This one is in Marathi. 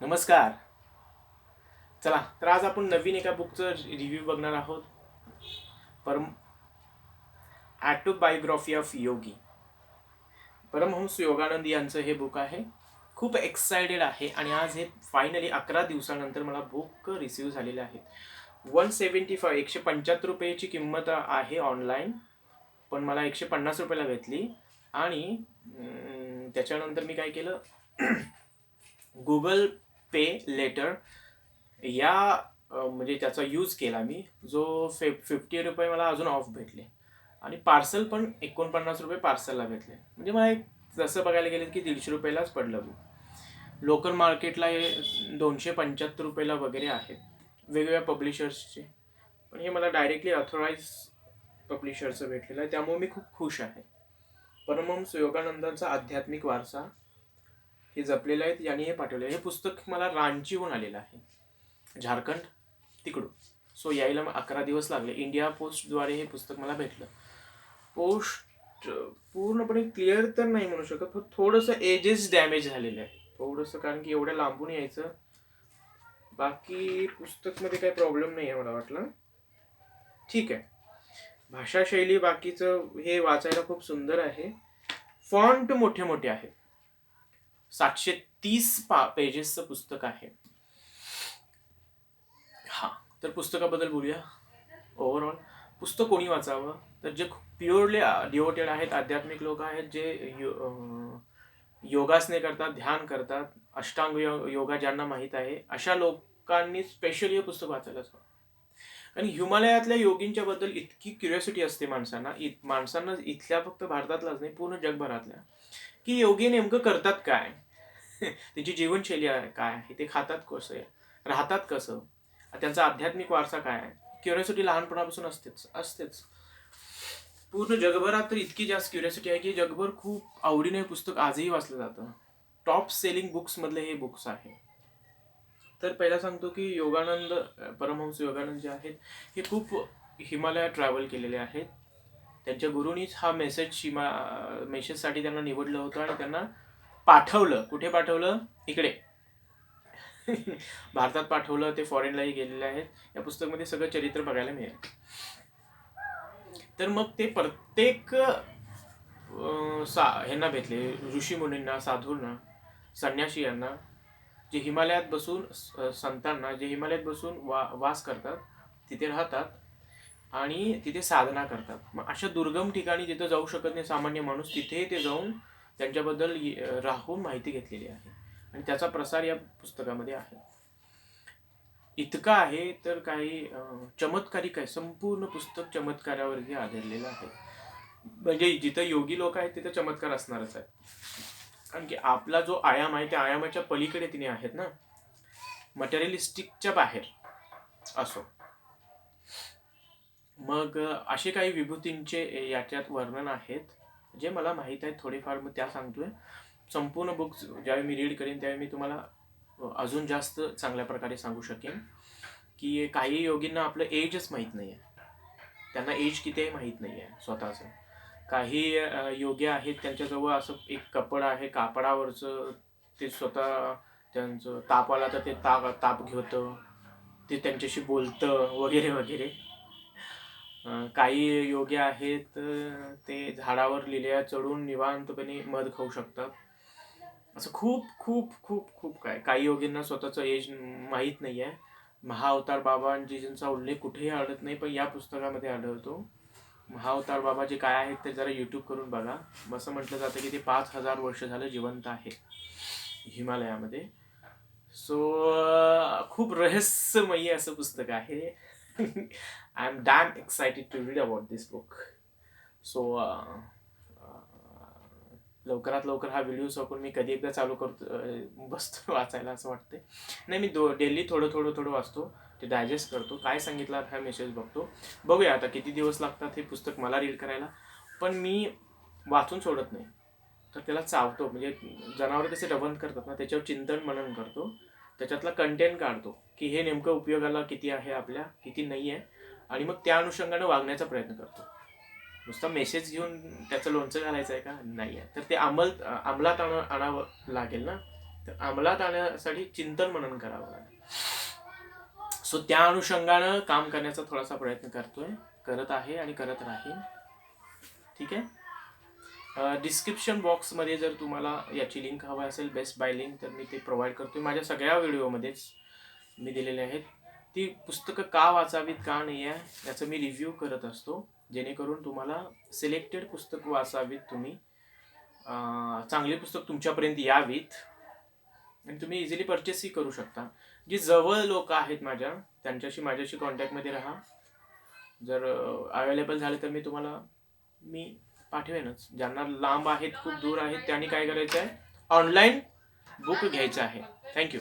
नमस्कार. चला तर आज आपण नवीन एका बुकचं रिव्ह्यू बघणार आहोत. परम ॲटोबायोग्राफी ऑफ योगी परमहंस योगानंद यांचं हे बुक आहे. खूप एक्सायटेड आहे आणि आज हे फायनली अकरा दिवसानंतर मला बुक रिसीव झालेले आहे वन सेवन्टी फाय एकशे पंच्याहत्तर रुपयाची किंमत आहे ऑनलाईन पण मला एकशे पन्नास रुपयाला घेतली आणि त्याच्यानंतर मी काय केलं? गुगल पे लेटर या म्हणजे त्याचा यूज केला मी जो फे फिफ्टी रुपये मला अजून ऑफ भेटले. आणि पार्सल पण एकोणपन्नास रुपये पार्सलला भेटले. म्हणजे मला एक जसं बघायला गेलं की दीडशे रुपयालाच पडलं बुक लोकल मार्केटला हे दोनशे पंच्याहत्तर रुपयाला वगैरे आहेत. वेगवेगळ्या पब्लिशर्सचे पण हे मला डायरेक्टली ऑथोराईज पब्लिशरचं भेटलेलं आहे. त्यामुळे मी खूप खुश आहे. परमहंस योगानंदांचा आध्यात्मिक वारसा हे जपलेलं आहेत यांनी हे पाठवलं हे पुस्तक मला रांचीहून आलेलं आहे. झारखंड तिकडून. सो यायला मग अकरा दिवस लागले. इंडिया पोस्टद्वारे हे पुस्तक मला भेटलं. पोस्ट पूर्णपणे क्लिअर तर नाही म्हणू शकत पण थोडंसं एजेस डॅमेज झालेलं आहे. थोडंसं कारण की एवढ्या लांबून यायचं. बाकी पुस्तकमध्ये काही प्रॉब्लेम नाही आहे मला वाटलं. ठीक आहे. भाषाशैली बाकीचं हे वाचायला खूप सुंदर आहे. फॉन्ट मोठे मोठे आहेत. सातशे तीस पा पेजेसचं पुस्तक आहे. हा तर पुस्तकाबद्दल बोलूया. ओव्हरऑल पुस्तक कोणी वाचावं? तर जे प्युअरली डिवोटेड आहेत आध्यात्मिक लोक आहेत जे यो योगासने करतात ध्यान करतात अष्टांग यो योगा ज्यांना माहीत आहे अशा लोकांनी स्पेशली हे पुस्तक वाचायलाच हवं. कारण हिमालयातल्या योगींच्या बद्दल इतकी क्युरियोसिटी असते माणसांना इत माणसांना इथल्या फक्त भारतातलाच नाही पूर्ण जगभरातल्या. की योगी नेमकं करतात काय? त्यांची जीवनशैली आहे काय? आहे ते खातात कसं? राहतात कसं? त्यांचा आध्यात्मिक वारसा काय आहे? क्युरियोसिटी लहानपणापासून असतेच असतेच. पूर्ण जगभरात तर इतकी जास्त क्युरियोसिटी आहे की जगभर खूप आवडीने पुस्तक आजही वाचलं जातं. टॉप सेलिंग बुक्समधले हे बुक्स आहे. तर पहिला सांगतो की योगानंद परमहंस योगानंद जे आहेत हे खूप हिमालयात ट्रॅव्हल केलेले आहेत. त्यांच्या गुरुनीच हा मेसेज शिमा मेसेजसाठी त्यांना निवडलं होतं आणि त्यांना पाठवलं. कुठे पाठवलं? इकडे. भारतात पाठवलं ते फॉरेनलाही गेलेले आहेत. या पुस्तकमध्ये सगळं चरित्र बघायला मिळेल. तर मग ते प्रत्येक सा ह्यांना भेटले. ऋषी मुनींना साधूंना संन्याशी यांना जे हिमालयात बसून संतांना जे हिमालयात बसून वा वास करतात तिथे राहतात. आणि तिथे साधना करतात. मग अशा दुर्गम ठिकाणी जिथं जाऊ शकत नाही सामान्य माणूस तिथे ते जाऊन त्यांच्याबद्दल राहून माहिती घेतलेली आहे. आणि त्याचा प्रसार या पुस्तकामध्ये आहे. इतका आहे तर काही चमत्कारिक आहे संपूर्ण पुस्तक चमत्कारावरती आधारलेलं आहे. म्हणजे जिथं योगी लोक आहेत तिथं चमत्कार असणारच आहे कारण की आपला जो आयाम आहे त्या आयामाच्या पलीकडे तिने आहेत ना. मटेरियलिस्टिकच्या बाहेर असो. मग असे काही विभूतींचे याच्यात वर्णन आहेत जे मला माहीत आहेत थोडेफार. मग त्या सांगतोय. संपूर्ण बुक्स ज्यावेळी मी रीड करेन त्यावेळी मी तुम्हाला अजून जास्त चांगल्या प्रकारे सांगू शकेन. की काही योगींना आपलं एजच माहीत नाही आहे त्यांना एज किती आहे माहीत नाही आहे स्वतःचं. काही योगी आहेत त्यांच्याजवळ असं एक कपड आहे कापडावरचं ते स्वतः त्यांचं ताप आला तर ते ताप ताप घेतं. ते त्यांच्याशी बोलतं वगैरे वगैरे. काही योगी आहेत ते झाडावर लिल्या चढून निवांतपणे मध खाऊ शकतात. असं खूप खूप खूप खूप काय काही योगींना स्वतःचं एज माहीत नाही आहे महाअवतार बाबांजींचा उल्लेख कुठेही आढळत नाही पण या पुस्तकामध्ये आढळतो. महाअवतार बाबा जे काय आहेत ते जरा यूट्यूब करून बघा. असं म्हटलं जातं की ते पाच हजार वर्ष झालं जिवंत आहे हिमालयामध्ये. सो खूप रहस्यमयी असं पुस्तक आहे. I damn damn to to about about this book so लवकरात लवकर हा व्हिडिओ सोपून मी कधी एकदा चालू करतो बसतो वाचायला असं वाटते नाही मी दो डेली थोडं थोडं थोडं वाचतो ते डायजेस्ट करतो. काय सांगितलं हा मेसेज बघतो. बघूया आता किती दिवस लागतात हे पुस्तक मला रीड करायला. पण मी वाचून सोडत नाही. तर त्याला चावतो. म्हणजे जनावर कसे डबन करतात ना त्याच्यावर चिंतन मनन करतो. त्याच्यातला कंटेंट काढतो की हे नेमकं उपयोगाला किती आहे आपल्या किती नाही आहे आणि मग त्या अनुषंगानं वागण्याचा प्रयत्न करतो. नुसता मेसेज घेऊन त्याचं लोणचं घालायचं आहे का? नाही आहे. तर ते अंमल अंमलात आण आणावं लागेल ना? तर अंमलात आणण्यासाठी चिंतन मनन करावं लागेल. सो त्या अनुषंगानं काम करण्याचा थोडासा प्रयत्न करतोय. करत आहे आणि करत राहीन. ठीक आहे? डिस्क्रिप्शन बॉक्समध्ये जर तुम्हाला याची लिंक हवी असेल बेस्ट बाय लिंक तर मी ते प्रोव्हाइड करतो माझ्या सगळ्या व्हिडिओमध्येच मी दिलेले आहेत. ती पुस्तकं का वाचावीत का नाही आहे याचं मी रिव्ह्यू करत असतो. जेणेकरून तुम्हाला सिलेक्टेड पुस्तक वाचावीत तुम्ही. चांगली पुस्तक तुमच्यापर्यंत यावीत. आणि तुम्ही इझिली परचेसही करू शकता. जी जवळ लोक आहेत माझ्या त्यांच्याशी माझ्याशी कॉन्टॅक्टमध्ये राहा. जर अवेलेबल झाले तर मी तुम्हाला मी पाठवेनच ज्यांना लांब आहेत खूप दूर आहेत त्यांनी काय करायचं आहे ऑनलाईन बुक घ्यायचं आहे. थँक्यू